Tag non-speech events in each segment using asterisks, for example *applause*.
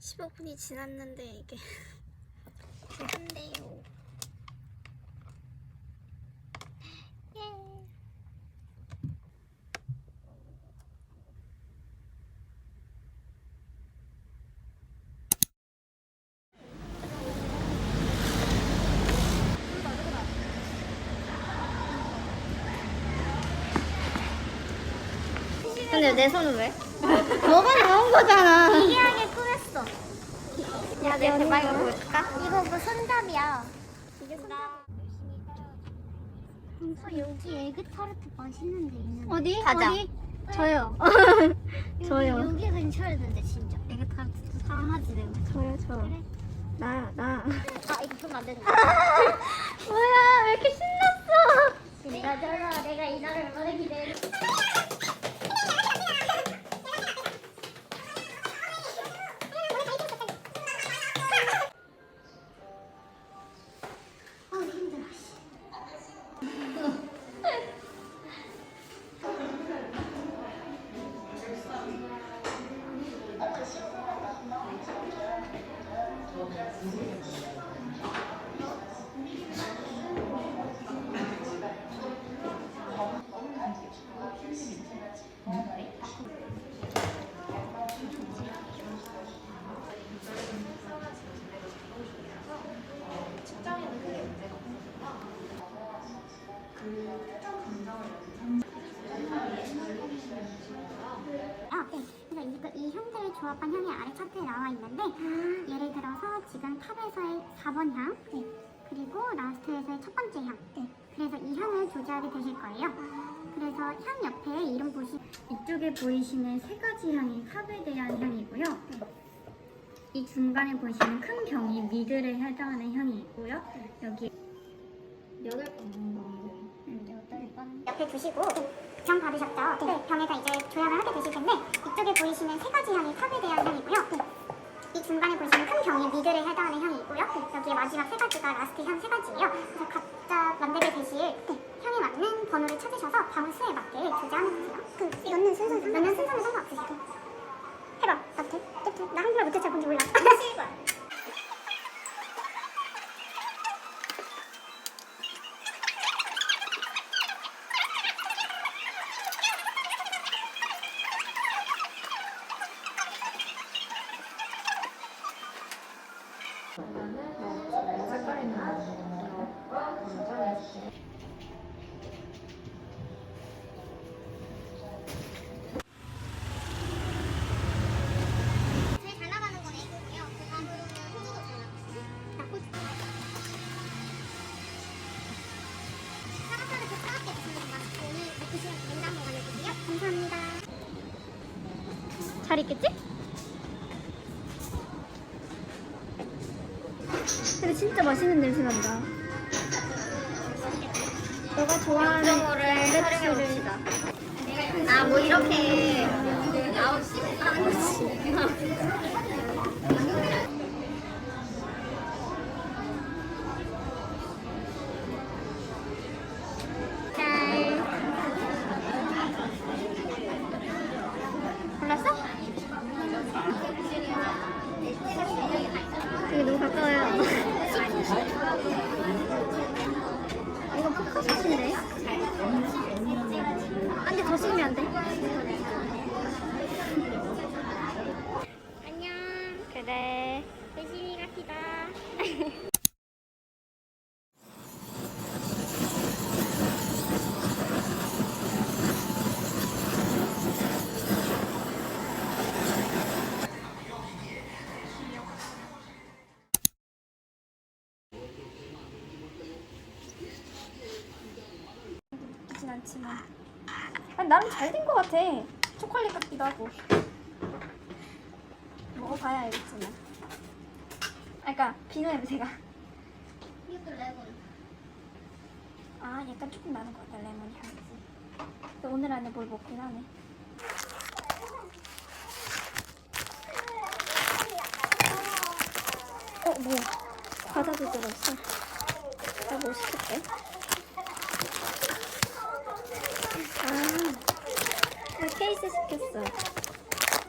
15분이 지났는데 이게 *laughs* 한데요. 예. 근데 내 손은 왜? *laughs* 너가 나온 거잖아. 야, 내 대박 이거 볼까? 이거 뭐 손잡이야. 어, 여기 에그 타르트 맛있는 데 있는데. 어디? 가자. 어디? 저요. *laughs* 저요. 여기 근처였는데 진짜. 에그 타르트 사랑하지 내가. 저요, 저. 그래. 나야, 나. 아 이거 그럼 안 된다. *laughs* 뭐야, 왜 이렇게 신났어? 내가 저러 내가 이 날을 얼마나 기대해. 조합한 향이 아래 차트에 나와 있는데 예를 들어서 지금 탑에서의 4번 향 그리고 라스트에서의 첫 번째 향 그래서 이 향을 조절하게 되실 거예요. 그래서 향 옆에 이름 보시 이쪽에 보이시는 세 가지 향이 탑에 대한 향이고요. 이 중간에 보이시는 큰 병이 미드를 해당하는 향이 있고요. 여기 여덟 번. 옆에 두시고 병 받으셨죠? 네. 병에다 이제 조향을 하게 되실 텐데 이쪽에 보이시는 세 가지 향이 탑에 대한 향이고요. 이 중간에 보시는 큰 병이 미드를 해당하는 향이 있고요. 여기에 마지막 세 가지가 라스트 향 세 가지예요. 그래서 각자 만들게 되실 향에 맞는 번호를 찾으셔서 방수에 맞게 조제하는 거세요. 그 넣는 순서 넣는 순서는 상관없으세요. 해봐. 나부터? 나 한국말 못해 잘 뭔지 몰라. 잘 있겠지? 맛있는 냄새 난다. 너가 좋아하는 벨벳을 아, 뭐 이렇게 아웃 하는 거지. 골랐어? 되게 너무 가까워요. 이거 포카샷인데? 안돼 더 찍으면 안 돼. 안녕. 그래. 열심히 갑시다. 그렇진 않지만. 아니, 나름 잘 된 것 같아. 초콜릿 같기도 하고. 먹어봐야 알겠지만. 아, 그니까, 비누 냄새가. 이것도 레몬. 아, 약간 조금 나는 것 같다, 레몬 향이. 근데 오늘 안에 뭘 먹긴 하네. 어, 뭐야. 과자도 들었어. 나뭐 시킬게? 아, 나 케이스 시켰어.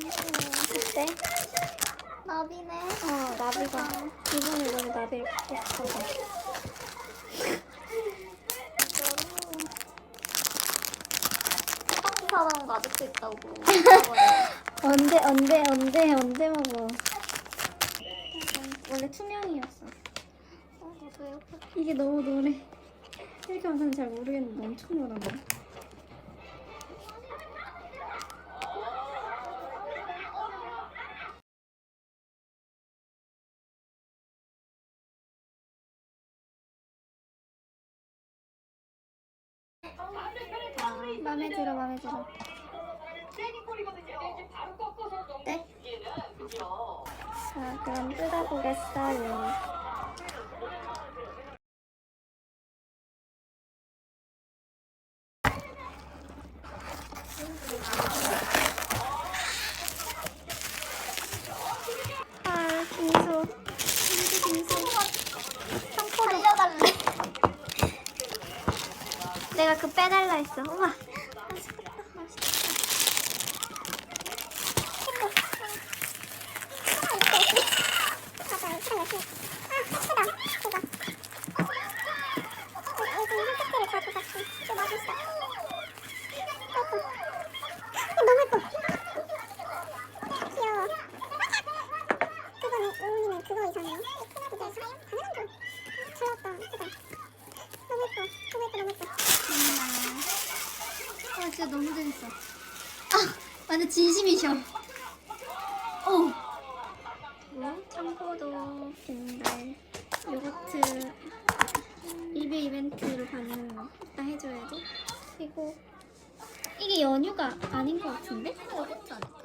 음, 그때 나비네. 어 나비가 이번에 너무 나비를 한 사람 아직도 있다고. *laughs* 언제 언제 언제 언제 먹어 원래 투명이었어 어, 나도. 이게 너무 노래 이렇게 하면 잘 모르겠는데 엄청 노란데 마음에 들어 마음에 들어. 네? 자 그럼 뜯어보겠어요. 아 청포도. 내가 그 빼달라 했어. 우와 맛있겠다 맛있겠다 맞아, 이거 이렇게. 아, 예쁘다. 이거. 어, 요즘 흰색들을 자주 같이. 이거 맛있어. 예뻐. 어, 너무 예뻐. 귀여워. 그거네, 은은이는 그거 이상해요. 이게 사요? 당연한 거. 귀엽다. 예쁘다. 너무 예뻐. 너무 예뻐, 너무 예뻐. 아 진짜 너무 재밌어 아 완전 진심이셔 오 뭐? 청포도 빈달 요거트 리뷰 이벤트로 거 이따 해줘야지 그리고 이게 연유가 아닌 것 같은데? 요거트 아닐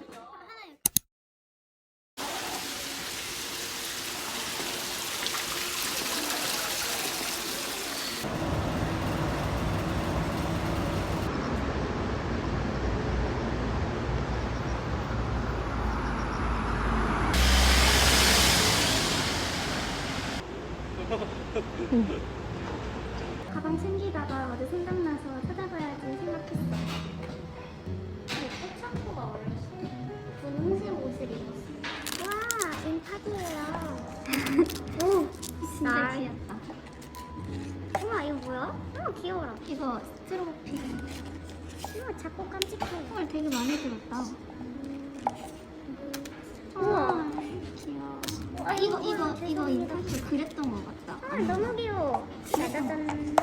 이거 이거 이거 인터넷에 그랬던 것 같다. 아, 너무 귀여워. 짜자잔.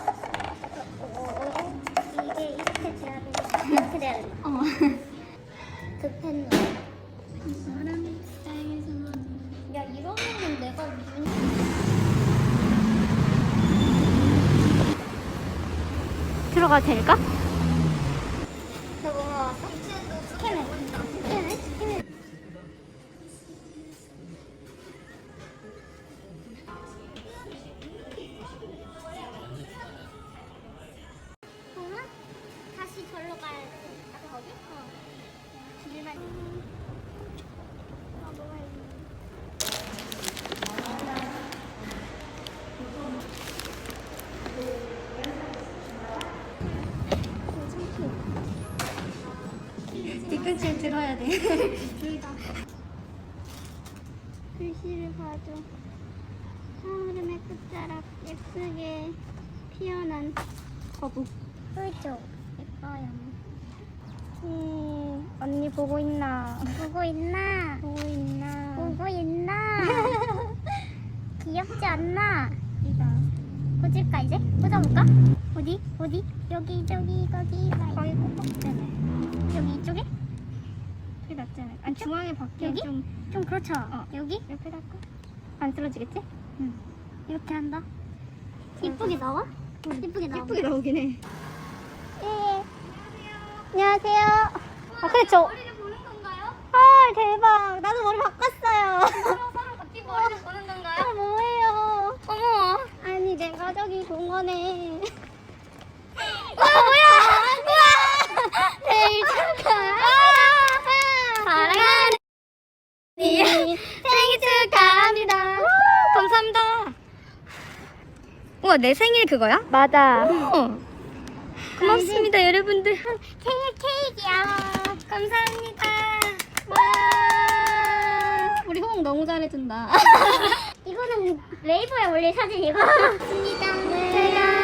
어, 어, 어, 이게 이렇게 돼야 돼. 이렇게 돼야 돼. 어. 그 펜. 사람 스타일에서 야, 이러면은 내가 눈. 들어가도 될까? 뒤끝을 들어야 돼. 글씨를 봐줘. 흐름의 끝자락 예쁘게 피어난 거북. 꿀조 예뻐요. 음, 언니 보고 있나? 보고 있나? 보고 있나? 보고 있나? *laughs* 귀엽지 않나? 이다. 꽂을까 이제? 꽂아볼까? 어디? 어디? 여기 저기 거기 거기 꼭꼭대네. 여기 이쪽에? 낫지 않아? 아니 중앙에 밖에 여기? 좀 좀 그렇죠. 어. 여기? 옆에 할까? 안 쓰러지겠지? 응. 이렇게 한다. 이쁘게 나와? 이쁘게 나오긴 해. 예. 안녕하세요. 아저 머리를 보는 건가요? 헐 대박. 나도 머리 바꿨어요. 서로 서로 같이 머리를 보는 건가요? 아 뭐예요? 어머. 아니 내가 저기 공원에 와 뭐야? 우와! 생일 축하. 사랑하는 생일 축하합니다. 감사합니다. 우와 내 생일 그거야? 맞아. 어. 고맙습니다 여러분들. 생일 케이크야. 감사합니다. 와. 우리 홍 촬영 너무 잘해준다. *laughs* 이거는 네이버에 올릴 사진이고. 맞습니다. 제가